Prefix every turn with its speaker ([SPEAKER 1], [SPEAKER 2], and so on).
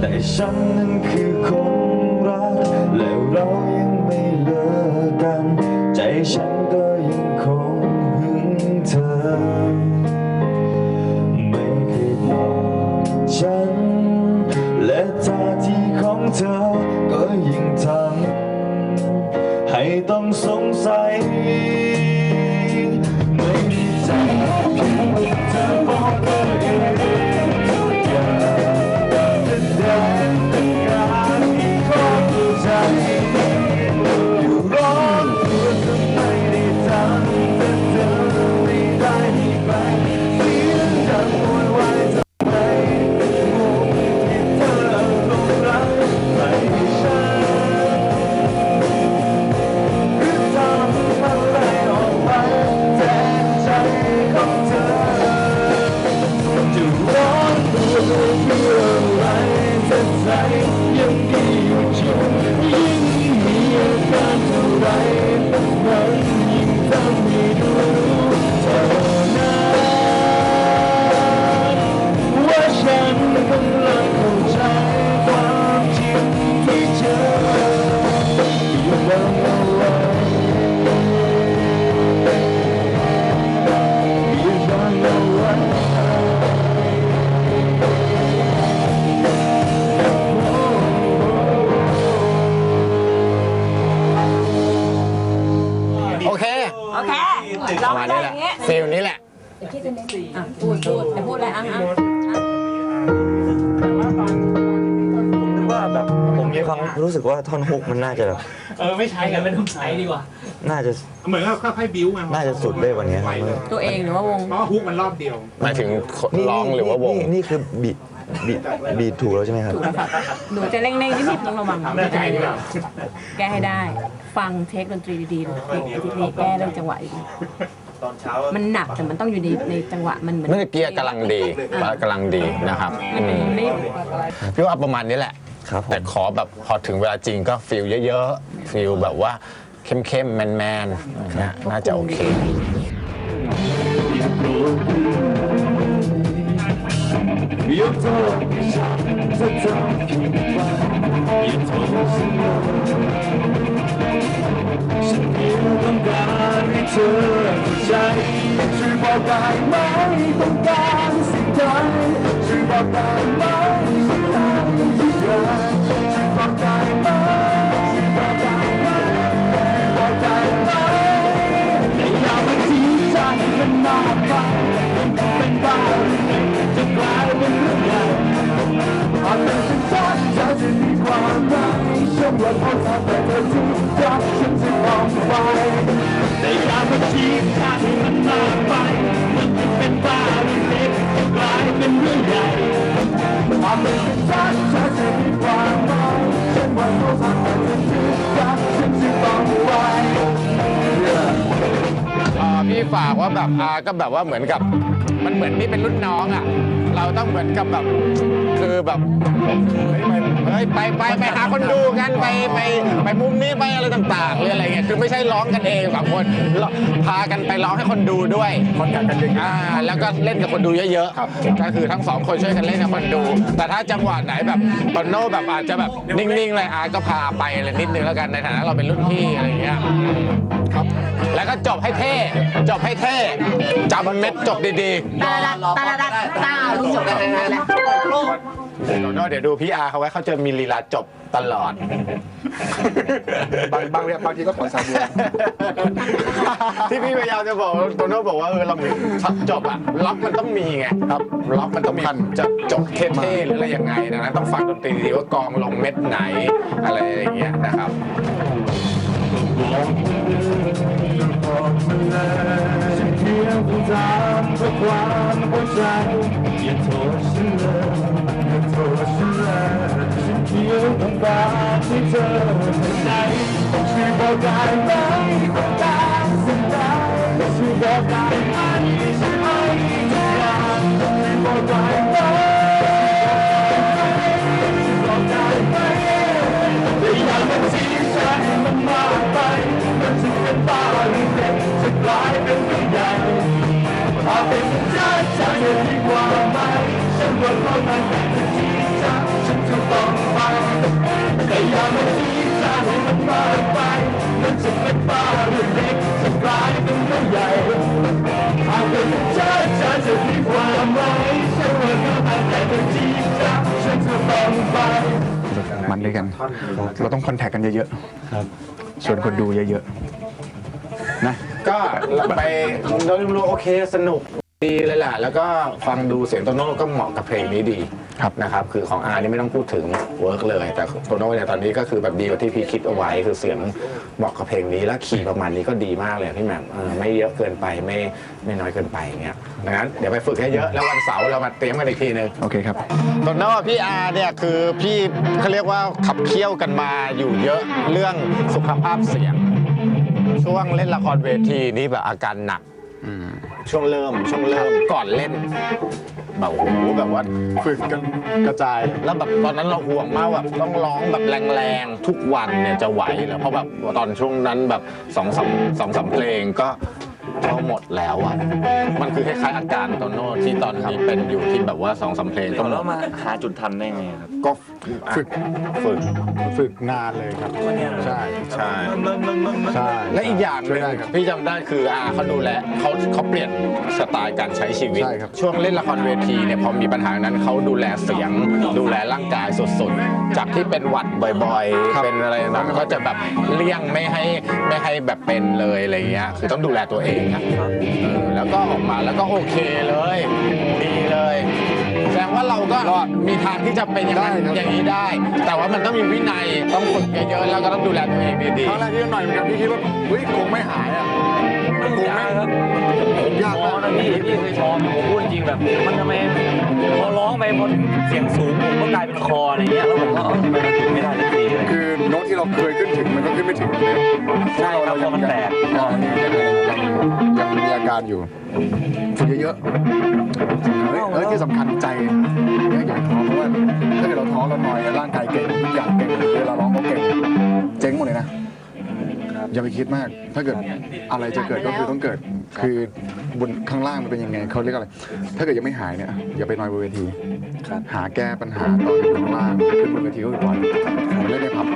[SPEAKER 1] แต่ฉันนั้นคือคนรัก แล้วเรายังไม่เลิกกัน ใจฉันก็ยังคงหึงเธอ ไม่เคยบอกฉัน และท่าทีของเธอก็ยิ่งทำให้ต้องสงสัย อนตั อะพูด
[SPEAKER 2] พูดจะพูดอะไรอะอะ
[SPEAKER 1] ผมนึกว่าแบบ ผมมีความรู้สึกว่าท่อนฮุกมันน่าจะแบบ
[SPEAKER 3] เออไม่ใช้กันไม่ต้องใช้ดีกว่า
[SPEAKER 1] น่าจะ
[SPEAKER 4] เหมือนกับค่อยๆบิ้วมา
[SPEAKER 1] น่าจะสุดได้กวันนี้ครับ
[SPEAKER 2] ตัวเองหรือว่าวง
[SPEAKER 4] เพราะว่าฮุกมันรอบเดียว
[SPEAKER 5] หมายถึงร้องหรือว่าวง
[SPEAKER 1] นี่นี่คือบีทบีทบีทถูกแล้วใช่ไหมครับ
[SPEAKER 2] ถูกแล้วค่ะหนูจะเร่งๆนิดๆต้องระวัง
[SPEAKER 4] แน่ใจดีกว่า
[SPEAKER 2] แก้ให้ได้ ฟังเทคดนตรีดีๆเทคนิคแก้เรื่องจังหวะดี
[SPEAKER 1] ตอนเช้า
[SPEAKER 2] ๆมันหนักแต่มันต้องอยู่ในในจังหวะมันเหมือน
[SPEAKER 5] เมื่อกี้กำลังดีกำลังดีนะครับ
[SPEAKER 2] มันเป็นไม่
[SPEAKER 5] พี่ว่าประมาณนี้แหละ
[SPEAKER 1] ครับผ
[SPEAKER 5] แต่
[SPEAKER 1] ม
[SPEAKER 5] ขอแบบพอถึงเวลาจริงก็ฟิลเยอะๆฟิลแบบว่าเข้มๆแมนๆนะน่าจะโอเค
[SPEAKER 1] บอกได้ไหมต้องการสิ่งใดช่วยบอกได้ไหมฉันทำอย่างไรช่วยบอกได้ไหมช่วยบอกได้ไหมช่วยบอกได้ไหมแต่อย่ามาทิ้ใจมันมากไปมันเป็นบ้าจะกลายเป็นเรื่องใหญ่อาจเป็นฉันชัดเธอจะมีความหมายฉันว่าเขาทำแต่เธอทุกอย่างฉันจะมองไปแต่อย่ามาทิ้ใจ
[SPEAKER 5] พี่ฝากว่าแบบอาก็แบบว่าเหมือนกับ มันเหมือนนี่เป็นรุ่นน้องอะ เราต้องเหมือนกับแบบคือแบบเฮ้ยไปไปไปหาคนดูกันไปไปไปมุมนี้ไปอะไรต่างๆหรืออะไรเงี้ยคือไม่ใช่ร้องกันเองสองคนพากันไปร้องให้คนดูด้วยคนกันกันอ่าแล้วก็เล่นกับคนดูเยอะๆก็คือทั้งสองคนช่วยกันเล่นกับคนดู แต่ถ้าจังหวะไหนแบบตอนโน่แบบอาจจะแบบนิ่งๆเลยอาก็พาไปอะไรนิดนึงแล้วกันในฐานะเราเป็นรุ่นพี่อะไรเงี้ยครับ แล้วก็จบให้เท่จบให้เท่ จำเม็ดจบดี
[SPEAKER 2] ตาลาตาลาตาตาลูกจบแบบนั้นและ
[SPEAKER 5] ๆเดี๋ยวโน่เดี๋ยวดูพี่อาเขาไว้เขาจะมีลีลาจบตลอด
[SPEAKER 4] บางบางบางทีก็ถอนสายบัว
[SPEAKER 5] ที่พี่พยายามจะบอกโตโน่บอกว่าเออเรามีช็อตจบอะล็อกมันต้องมีไงครับล็อกมันต้องมีจะจบเท่ๆหรืออะไรยังไงนั้นต้องฟังดนตรีดีว่ากองลงเม็ดไหนอะไรอย่างเงี้ยนะครับ
[SPEAKER 1] เมันจะไม่บ้าเรื่องเล็กจะกลายเป็นเรื่องใหญ่หากเป็นเธอเธอจะดีกว่าไหมฉันว่าก็อาจแต่เป็นที่จับฉันจะต้องไป
[SPEAKER 4] มันด้วยกัน เราต้องคอนแทคกันเยอะๆชวนคนดูเยอะๆนะ
[SPEAKER 5] ก็ไปโดยรวมๆโอเคสนุกดีเลยแหละแล้วก็ฟังดูเสียงโตโน่ก็เหมาะกับเพลงนี้ดี
[SPEAKER 4] ครับ
[SPEAKER 5] นะครับคือของอาร์นี่ไม่ต้องพูดถึงเวิร์กเลย แต่โตโน่เนี่ยตอนนี้ก็คือแบบดีกว่าที่พี่คิดเอาไว้ คือเสียงเหมาะกับเพลงนี้แล้วขี่ประมาณนี้ก็ดีมากเลยพี่แหม่มเออไม่เยอะเกินไปไม่ไม่น้อยเกินไปอย่างเงี้ยดังนั้นเดี๋ยวไปฝึกให้เยอะแล้ววันเสาร์เรามาเตรียมกันอีกทีหนึง
[SPEAKER 4] โอเคครับ
[SPEAKER 5] โตโน่พี่อาร์เนี่ยคือพี่เขาเรียกว่าขับเคี่ยวกันมาอยู่เยอะเรื่องสุขภาพเสียง ช่วงเล่นละครเวทีนี่แบบอาการหนัก ช่วงเริ่มช่วงเริ่มก่อนเล่น แบบโอ้โหแบบว่า
[SPEAKER 4] ฝึกกันกระจาย
[SPEAKER 5] แล้วแบบตอนนั้นเราห่วงมากแบบต้องร้องแบบแรงๆ ทุกวันเนี่ยจะไหวเหรอเพราะแบบตอนช่วงนั้นแบบสองสามสองสามเพลงก็ ก็หมดแล้วอะ มันคือคล้ายๆอาการโตโน่ที่ตอนนี้เป็นอยู่ที่แบบว่าสองสามเพลงก็หม
[SPEAKER 6] แล้ว
[SPEAKER 5] ด
[SPEAKER 6] มาหาจุดทันได้ไงครับ
[SPEAKER 4] ก็ฝึก
[SPEAKER 5] ฝึก
[SPEAKER 4] ฝึกนานเลยครับ ใช่
[SPEAKER 5] ใช่
[SPEAKER 4] ใช่
[SPEAKER 5] และอีกอย่างห
[SPEAKER 4] ช่ว
[SPEAKER 5] นึ่
[SPEAKER 4] ย
[SPEAKER 5] ง
[SPEAKER 4] ได้ครับ
[SPEAKER 5] พี่จำได้คืออาเขาดูแลเขาเขาเปลี่ยนสไตล์การใช้ชีวิต
[SPEAKER 4] ใช่ครับ
[SPEAKER 5] ช่วงเล่นละครเวทีเนี่ยพอมีปัญหานั้นเขาดูแลเสียง ดูแลร่างกายสุดๆ จากที่เป็นหวัดบ่อยๆ เป็นอะไรนั้นก็จะแบบเลี่ยงไม่ให้ไม่ให้แบบเป็นเลยอะไรเงี้ยคือต้องดูแลตัวเองอะเออแล้วก็ออกมาแล้วก็โอเคเลยดีเลย แสดงว่าเราก็มีทางที่จะเป็นอย่างนั้น
[SPEAKER 4] ได้ครับ
[SPEAKER 5] อย่างนี้ได้ แต่ว่ามันต้องมีวินัยต้องฝึกเยอะๆแล้วก็ต้องดูแลตัวเองดี
[SPEAKER 4] ครั้งแรกที่หน่อยเหมือนกันพี่คิดว่าเฮ้ยคงไม่หายอะ
[SPEAKER 6] ไม่ยากครับ
[SPEAKER 4] ผมยาก
[SPEAKER 6] มอ
[SPEAKER 4] มาก
[SPEAKER 6] นะพี่พี่เคยชมผมพูดจริงๆแบบมันทำไมพอร้องไปพอถึงเสียงสูงผมก็กลายเป็นคออะไรเงี้ยแล้วผมก็เอ้าทำไมมันถึงไม่ได้สักทีเลย
[SPEAKER 4] คือโน้ตที่เราเคยขึ้นถึงมันก็ขึ้นไม่ถึงเลย
[SPEAKER 6] ใช่ครับเพราะมันแตก
[SPEAKER 4] ยังยังยั งมีอาการอยู่ฝึกเยอะๆเฮ้ยเฮ้ยที่สำคัญใจเนี่ยอย่าท้อเพราะว่าถ้าเกิดเราท้อเราหน่อยร่างกายเก่งทุกอย่างเก่งเวลาร้องก็เก่งเจ๊งหมดเลยนะอย่าไปคิดมาก ถ้าเกิดอะไรจะเกิดก็คือต้องเกิด คือบนข้างล่างมันเป็นยังไงเขาเรียกอะไร ถ้าเกิดยังไม่หายเนี่ยอย่าไปนอยบนเวที หาแก้ปัญหาตอนอยู่ข้างล่าง ขึ้นบนเวทีก็คือปล่อยเหมือนเล่นในผับ